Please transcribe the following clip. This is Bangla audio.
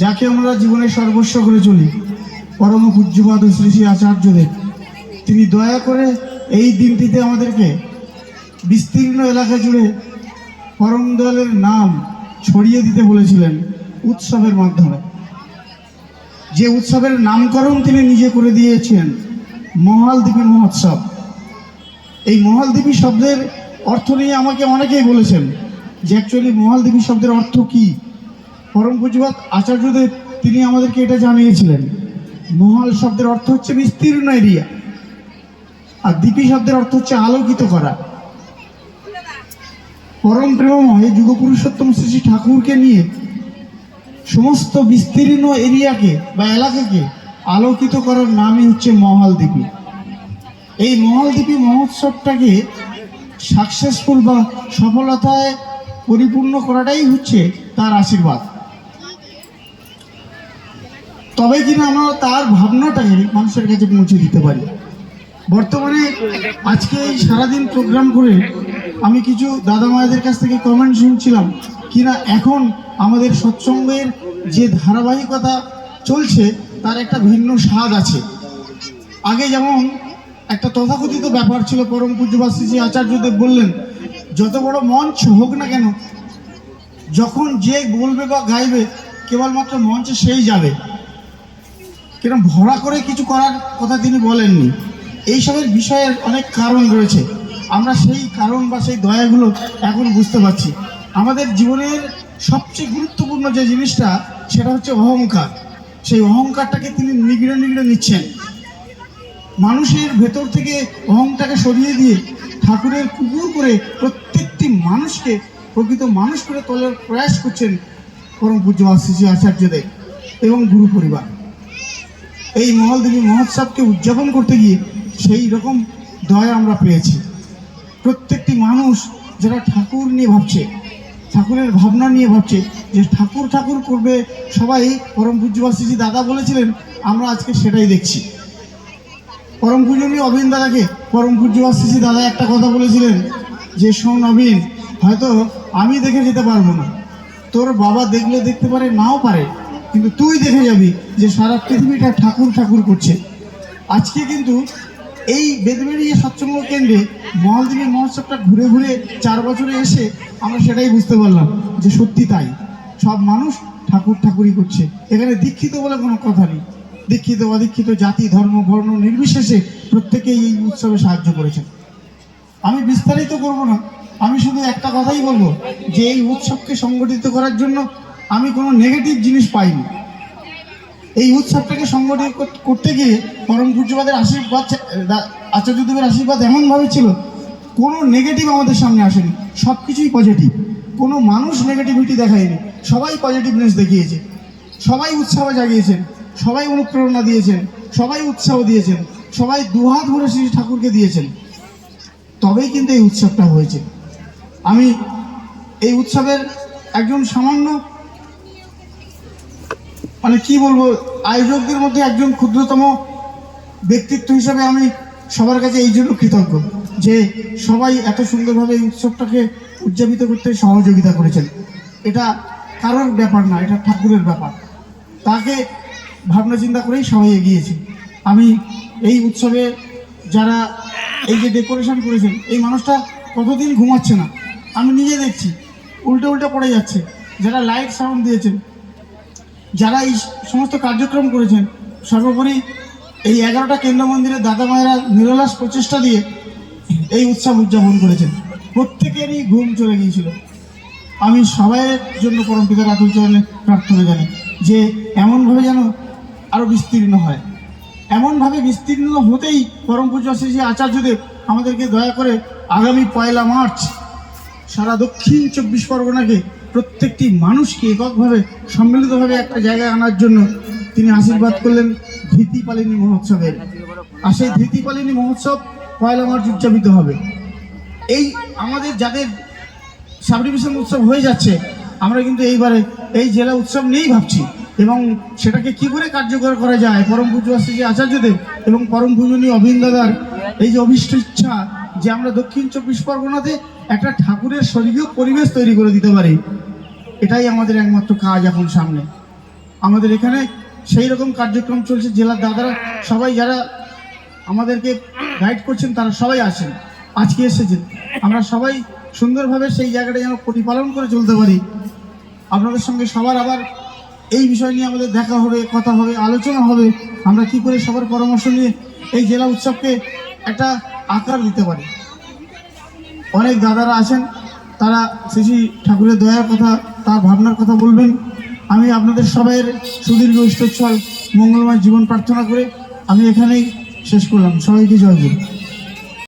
যাকে আমরা জীবনের সর্বস্ব করে চলি, পরম পূজ্যপাদ শ্রী শ্রী আচার্যদেব, তিনি দয়া করে এই দিনটিতে আমাদেরকে বিস্তীর্ণ এলাকা জুড়ে পরম দলের নাম ছড়িয়ে দিতে বলেছিলেন উৎসবের মাধ্যমে। যে উৎসবের নামকরণ তিনি নিজে করে দিয়েছেন মহালদ্বীপী মহোৎসব। এই মহালদ্বীপী শব্দের অর্থ নিয়ে আমাকে অনেকেই বলেছেন যে অ্যাকচুয়ালি মহালদ্বীপী শব্দের অর্থ কি? পরম পুজবাদ আচার্যদেব, তিনি আমাদেরকে এটা জানিয়েছিলেন। মহাল শব্দের অর্থ হচ্ছে বিস্তীর্ণ এরিয়া। আর দ্বীপী শব্দের অর্থ হচ্ছে আলোকিত করা। পরম প্রেমময় যুগ পুরুষোত্তম শ্রী ঠাকুরকে নিয়ে সমস্ত বিস্তীর্ণ এরিয়াকে বা এলাকাকে আলোকিত করার নামই হচ্ছে মহালদ্বীপী এই মহালদ্বীপী মহোৎসবটাকে সাকসেসফুল বা সফলতায় পরিপূর্ণ করাটাই হচ্ছে তার আশীর্বাদ। তবে কিনা আমরা তার ভাবনাটাকে মানুষের কাছে পৌঁছে দিতে পারি। বর্তমানে আজকে এই সারাদিন প্রোগ্রাম করে আমি কিছু দাদা মায়েদের কাছ থেকে কমেন্ট শুনছিলাম কিনা এখন আমাদের সৎসঙ্গের যে ধারাবাহিকতা চলছে, তার একটা ভিন্ন স্বাদ আছে। আগে যেমন একটা তথাকথিত ব্যাপার ছিল, পরম পূজ্যবাদ শ্রী আচার্যদেব বললেন, যত বড় মঞ্চ হোক না কেন, যখন যে বলবে বা গাইবে, কেবলমাত্র মঞ্চে সেই যাবে। কিরম ভরা করে কিছু করার কথা তিনি বলেননি। এইসবের বিষয়ের অনেক কারণ রয়েছে। আমরা সেই কারণ বা সেই দয়াগুলো এখন বুঝতে পারছি। আমাদের জীবনের সবচেয়ে গুরুত্বপূর্ণ যে জিনিসটা, সেটা হচ্ছে অহংকার। সেই অহংকারটাকে তিনি নিগড়ে নিগড়ে নিচ্ছেন। মানুষের ভেতর থেকে অহংটাকে সরিয়ে দিয়ে ঠাকুরের কুকুর করে প্রত্যেকটি মানুষকে, প্রকৃত মানুষ করে তোলার প্রয়াস করছেন পরম পূজ্য শ্রী আচার্যদেব এবং গুরু পরিবার। এই মহলদেবী মহোৎসবকে উদযাপন করতে গিয়ে সেই রকম দয়া আমরা পেয়েছি। প্রত্যেকটি মানুষ যারা ঠাকুর নিয়ে ভাবছে, ঠাকুরের ভাবনা নিয়ে ভাবছে যে ঠাকুর ঠাকুর করবে, সবাই পরম পূজ্যবাসীজি দাদা বলেছিলেন, আমরা আজকে সেটাই দেখছি। পরম পূজনীয় অবিন দাদাকে, পরম পূজ্যবাসী দাদা একটা কথা বলেছিলেন যে, শোন অবিন, হয়তো আমি দেখে যেতে পারব না। তোর বাবা দেখলে দেখতে পারে, নাও পারে। কিন্তু তুই দেখে যাবি যে সারা পৃথিবীটা ঠাকুর ঠাকুর করছে। আজকে কিন্তু এই বেদবেরিয়া সৎসঙ্গ কেন্দ্রে মহালদেবী মহোৎসবটা ঘুরে ঘুরে চার বছরে এসে আমরা সেটাই বুঝতে পারলাম যে সত্যি তাই। সব মানুষ ঠাকুর ঠাকুরই করছে। এখানে দীক্ষিত বলে কোনো কথা নেই। দীক্ষিত, অদীক্ষিত জাতি, ধর্ম, বর্ণ নির্বিশেষে প্রত্যেকেই এই উৎসবে সাহায্য করেছেন। আমি বিস্তারিত করব না। আমি শুধু একটা কথাই বলব যে এই উৎসবকে সংগঠিত করার জন্য আমি কোনো নেগেটিভ জিনিস পাইনি। এই উৎসবটাকে সংগঠিত করতে গিয়ে পরম পূজ্যবাদের আশীর্বাদ দা- আচার্যদেবের আশীর্বাদ এমনভাবে ছিল, কোনো নেগেটিভ আমাদের সামনে আসেনি। সব কিছুই পজিটিভ কোনো মানুষ নেগেটিভিটি দেখায়নি। সবাই পজিটিভনেস দেখিয়েছে। সবাই উৎসাহ জাগিয়েছেন। সবাই অনুপ্রেরণা দিয়েছেন। সবাই উৎসাহ দিয়েছেন। সবাই দুহাত ভরে শ্রী ঠাকুরকে দিয়েছেন। তবেই কিন্তু এই উৎসবটা হয়েছে। আমি এই উৎসবের একজন সামান্য মানে কি বলব, আয়োজকদের মধ্যে একজন ক্ষুদ্রতম ব্যক্তিত্ব হিসাবে আমি সবার কাছে এই জন্য কৃতজ্ঞ যে সবাই এত সুন্দরভাবে এই উৎসবটাকে উদযাপিত করতে সহযোগিতা করেছেন। এটা কারোর ব্যাপার না, এটা ঠাকুরের ব্যাপার। তাকে ভাবনা চিন্তা করেই সবাই এগিয়েছে। আমি এই উৎসবে যারা এই যে ডেকোরেশন করেছেন, এই মানুষটা কতদিন ঘুমাচ্ছে না? আমি নিজে দেখছি, উল্টে উল্টে পড়ে যাচ্ছে। যারা লাইট সাউন্ড দিয়েছেন যারা এই সমস্ত কার্যক্রম করেছেন, সর্বোপরি এই এগারোটা কেন্দ্র মন্দিরের দাদা মায়েরা নিরলাস প্রচেষ্টা দিয়ে এই উৎসব উদযাপন করেছেন। প্রত্যেকেরই ঘুম চলে গিয়েছিল। আমি সবাইয়ের জন্য পরম পিতার আতুল চরণে প্রার্থনা জানাই যে এমনভাবে যেন আরও বিস্তীর্ণ হয়। এমনভাবে বিস্তীর্ণ হতেই পরম পূজ্য শ্রী আচার্যদেব আমাদেরকে দয়া করে আগামী পয়লা মার্চ সারা দক্ষিণ চব্বিশ পরগনাকে প্রত্যেকটি মানুষকে এককভাবে, সম্মিলিতভাবে একটা জায়গায় আনার জন্য তিনি আশীর্বাদ করলেন ধৃতিপালিনী মহোৎসবের। আর সেই ধৃতিপালিনী মহোৎসব পয়লা মার্চ উদযাপিত হবে। এই আমাদের যাদের সাব ডিভিশন উৎসব হয়ে যাচ্ছে, আমরা কিন্তু এইবারে এই জেলা উৎসব নিয়েই ভাবছি। এবং সেটাকে কি করে কার্যকর করা যায়, পরম পূজ্য শ্রী আচার্যদেব এবং পরম পূজনীয় অভিন দাদার এই যে অভিষ্ট ইচ্ছা যে আমরা দক্ষিণ চব্বিশ পরগনাতে একটা ঠাকুরের স্বর্গীয় পরিবেশ তৈরি করে দিতে পারি। এটাই আমাদের একমাত্র কাজ এখন সামনে। আমাদের এখানে সেই রকম কার্যক্রম চলছে, জেলার দাদারা সবাই যারা আমাদেরকে গাইড করছেন, তারা সবাই আসেন। আজকে এসেছেন। আমরা সবাই সুন্দরভাবে সেই জায়গাটা যেন প্রতিপালন করে চলতে পারি। আপনাদের সঙ্গে সবার আবার এই বিষয় নিয়ে আমাদের দেখা হবে, কথা হবে, আলোচনা হবে। আমরা কি করে সবার পরামর্শ নিয়ে এই জেলা উৎসবকে একটা আকার দিতে পারি। অনেক দাদারা আছেন, তারা শ্রী ঠাকুরের দয়ার কথা, তার ভাবনার কথা বলবেন। আমি আপনাদের সবাইয়ের সুদীর্ঘ ইষ্টোচ্ছল মঙ্গলময় জীবন প্রার্থনা করে আমি এখানেই শেষ করলাম। সবাইকে জয়